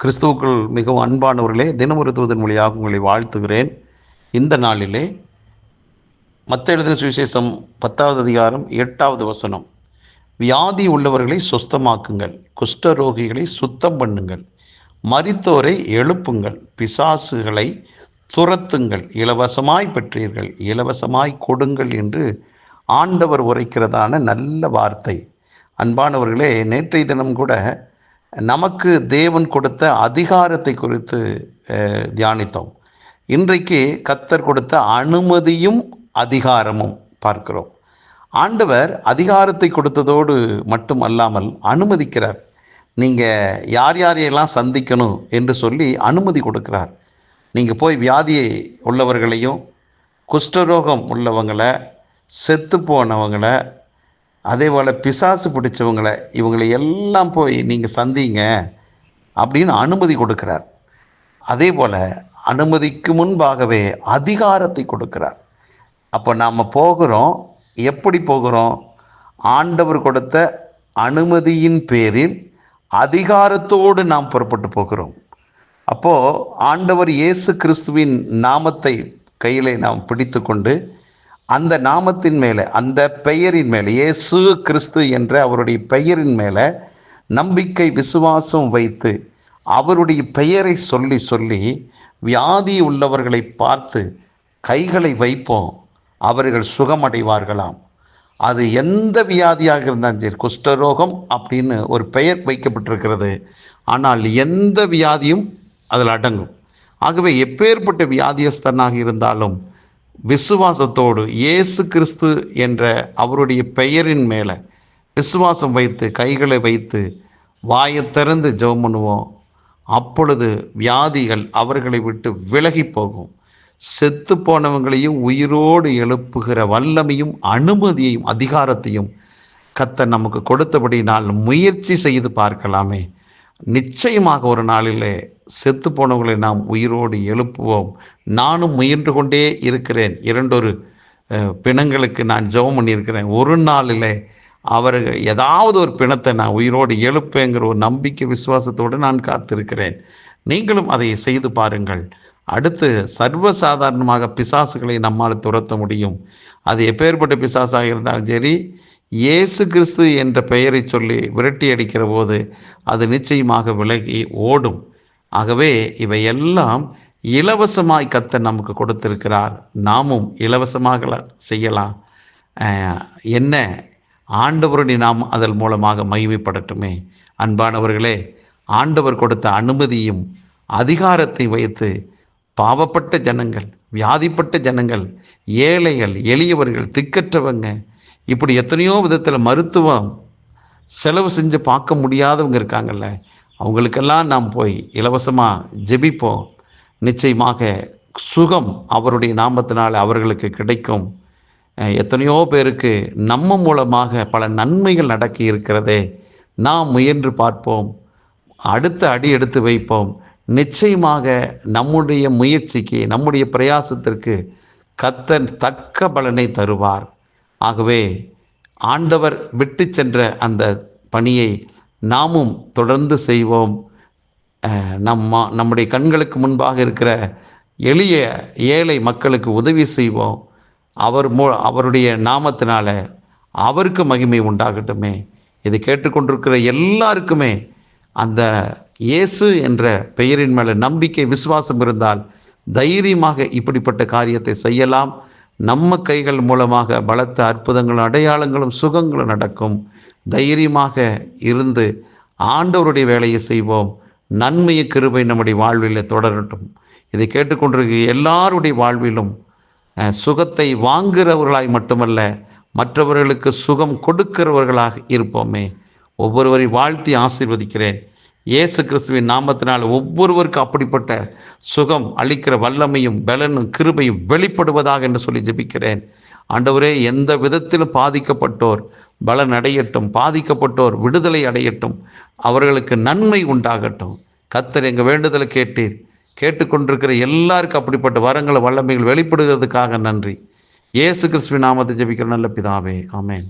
கிறிஸ்துவுக்குள் மிகவும் அன்பானவர்களே தினமொரு தூதன் மொழியாக உங்களை வாழ்த்துகிறேன். இந்த நாளிலே மத்த எழுதின சுவிசேஷம் பத்தாவது அதிகாரம் எட்டாவது வசனம். வியாதி உள்ளவர்களை சுஸ்தமாக்குங்கள் குஷ்டரோகிகளை சுத்தம் பண்ணுங்கள் மரித்தோரை எழுப்புங்கள் பிசாசுகளை துரத்துங்கள் இலவசமாய் பெற்றீர்கள் இலவசமாய் கொடுங்கள் என்று ஆண்டவர் உரைக்கிறதான நல்ல வார்த்தை. அன்பானவர்களே நேற்றைய தினம் கூட நமக்கு தேவன் கொடுத்த அதிகாரத்தை குறித்து தியானித்தோம். இன்றைக்கு கத்தர் கொடுத்த அனுமதியும் அதிகாரமும் பார்க்கிறோம். ஆண்டவர் அதிகாரத்தை கொடுத்ததோடு மட்டும் அல்லாமல் அனுமதிக்கிறார். நீங்கள் யார் யாரையெல்லாம் சந்திக்கணும் என்று சொல்லி அனுமதி கொடுக்கிறார். நீங்கள் போய் வியாதியை உள்ளவர்களையும் குஷ்டரோகம் உள்ளவங்களை செத்து போனவங்களை அதே போல் பிசாசு பிடிச்சவங்களை இவங்களை எல்லாம் போய் நீங்கள் சந்திங்க அப்படின்னு அனுமதி கொடுக்கிறார். அதே போல் அனுமதிக்கு முன்பாகவே அதிகாரத்தை கொடுக்கிறார். அப்போ நாம் போகிறோம். எப்படி போகிறோம்? ஆண்டவர் கொடுத்த அனுமதியின் பேரில் அதிகாரத்தோடு நாம் புறப்பட்டு போகிறோம். அப்போது ஆண்டவர் இயேசு கிறிஸ்துவின் நாமத்தை கையிலே நாம் பிடித்து கொண்டு அந்த நாமத்தின் மேலே அந்த பெயரின் மேலே இயேசு கிறிஸ்து என்ற அவருடைய பெயரின் மேலே நம்பிக்கை விசுவாசம் வைத்து அவருடைய பெயரை சொல்லி சொல்லி வியாதி உள்ளவர்களை பார்த்து கைகளை வைப்போம். அவர்கள் சுகமடைவார்களாம். அது எந்த வியாதியாக இருந்தாலும் சரி குஷ்டரோகம் அப்படின்னு ஒரு பெயர் வைக்கப்பட்டிருக்கிறது. ஆனால் எந்த வியாதியும் அதில் அடங்கும். ஆகவே எப்பேற்பட்ட வியாதியஸ்தனாக இருந்தாலும் விசுவாசத்தோடு இயேசு கிறிஸ்து என்ற அவருடைய பெயரின் மேலே விசுவாசம் வைத்து கைகளை வைத்து வாயை திறந்து ஜெபம் பண்ணுவோம். அப்பொழுது வியாதிகள் அவர்களை விட்டு விலகி போகும். செத்து போனவங்களையும் உயிரோடு எழுப்புகிற வல்லமையும் அனுமதியையும் அதிகாரத்தையும் கத்த நமக்கு கொடுத்தபடி நான் முயற்சி செய்து பார்க்கலாமே. நிச்சயமாக ஒரு நாளிலே செத்து போனவர்களை நாம் உயிரோடு எழுப்புவோம். நானும் முயன்று கொண்டே இருக்கிறேன். இரண்டொரு பிணங்களுக்கு நான் ஜெபம் பண்ணியிருக்கிறேன். ஒரு நாளிலே அவர்கள் ஏதாவது ஒரு பிணத்தை நான் உயிரோடு எழுப்பேங்கிற ஒரு நம்பிக்கை விசுவாசத்தோடு நான் காத்திருக்கிறேன். நீங்களும் அதை செய்து பாருங்கள். அடுத்து சர்வசாதாரணமாக பிசாசுகளை நம்மால் துரத்த முடியும். அது எப்பேற்பட்ட பிசாசாக இருந்தாலும் சரி இயேசு கிறிஸ்து என்ற பெயரை சொல்லி விரட்டி அடிக்கிற போது அது நிச்சயமாக விலகி ஓடும். ஆகவே இவையெல்லாம் இலவசமாய் கத்த நமக்கு கொடுத்திருக்கிறார். நாமும் இலவசமாக செய்யலாம். என்ன? ஆண்டவருடைய நாம் அதன் மூலமாக மகிமைப்படட்டுமே. அன்பானவர்களே ஆண்டவர் கொடுத்த அனுமதியும் அதிகாரத்தை வைத்து பாவப்பட்ட ஜனங்கள் வியாதிப்பட்ட ஜனங்கள் ஏழைகள் எளியவர்கள் திக்கற்றவங்க இப்படி எத்தனையோ விதத்தில் மருத்துவம் செலவு செஞ்சு பார்க்க முடியாதவங்க இருக்காங்கல்ல. அவங்களுக்கெல்லாம் நாம் போய் இலவசமாக ஜெபிப்போம். நிச்சயமாக சுகம் அவருடைய நாமத்தினால் அவர்களுக்கு கிடைக்கும். எத்தனையோ பேருக்கு நம்ம மூலமாக பல நன்மைகள் நடக்கி இருக்கிறதே. நாம் முயன்று பார்ப்போம். அடுத்த அடி எடுத்து வைப்போம். நிச்சயமாக நம்முடைய முயற்சிக்கு நம்முடைய பிரயாசத்திற்கு கத்தன் தக்க பலனை தருவார். ஆகவே ஆண்டவர் விட்டு சென்ற அந்த பணியை நாமும் தொடர்ந்து செய்வோம். நம்ம நம்முடைய கண்களுக்கு முன்பாக இருக்கிற எளிய ஏழை மக்களுக்கு உதவி செய்வோம். அவர் மூ அவருடைய நாமத்தினால அவருக்கு மகிமை உண்டாகட்டுமே. இதை கேட்டுக்கொண்டிருக்கிற எல்லாருக்குமே அந்த இயேசு என்ற பெயரின் மேலே நம்பிக்கை விசுவாசம் இருந்தால் தைரியமாக இப்படிப்பட்ட காரியத்தை செய்யலாம். நம்ம கைகள் மூலமாக பலத்த அற்புதங்களும் அடையாளங்களும் சுகங்களும் நடக்கும். தைரியமாக இருந்து ஆண்டவருடைய வேலையை செய்வோம். நன்மைய கிருபை நம்முடைய வாழ்வில் தொடரட்டும். இதை கேட்டுக்கொண்டிருக்க எல்லாருடைய வாழ்விலும் சுகத்தை வாங்குகிறவர்களாய் மட்டுமல்ல மற்றவர்களுக்கு சுகம் கொடுக்கிறவர்களாக இருப்போமே. ஒவ்வொருவரை வாழ்த்தி ஆசீர்வதிக்கிறேன். இயேசு கிறிஸ்துவின் நாமத்தினால் ஒவ்வொருவருக்கும் அப்படிப்பட்ட சுகம் அளிக்கிற வல்லமையும் பலனும் கிருபையும் வெளிப்படுவதாக என்று சொல்லி ஜெபிக்கிறேன். ஆண்டவரே எந்த விதத்திலும் பாதிக்கப்பட்டோர் பலன் அடையட்டும் பாதிக்கப்பட்டோர் விடுதலை அடையட்டும் அவர்களுக்கு நன்மை உண்டாகட்டும். கத்தர் எங்கள் வேண்டுதலை கேட்டீர். கேட்டுக்கொண்டிருக்கிற எல்லாருக்கும் அப்படிப்பட்ட வரங்களை வல்லமைகள் வெளிப்படுகிறதுக்காக நன்றி. இயேசு கிறிஸ்துவின் நாமத்தை ஜெபிக்கிற நல்ல பிதாவே ஆமேன்.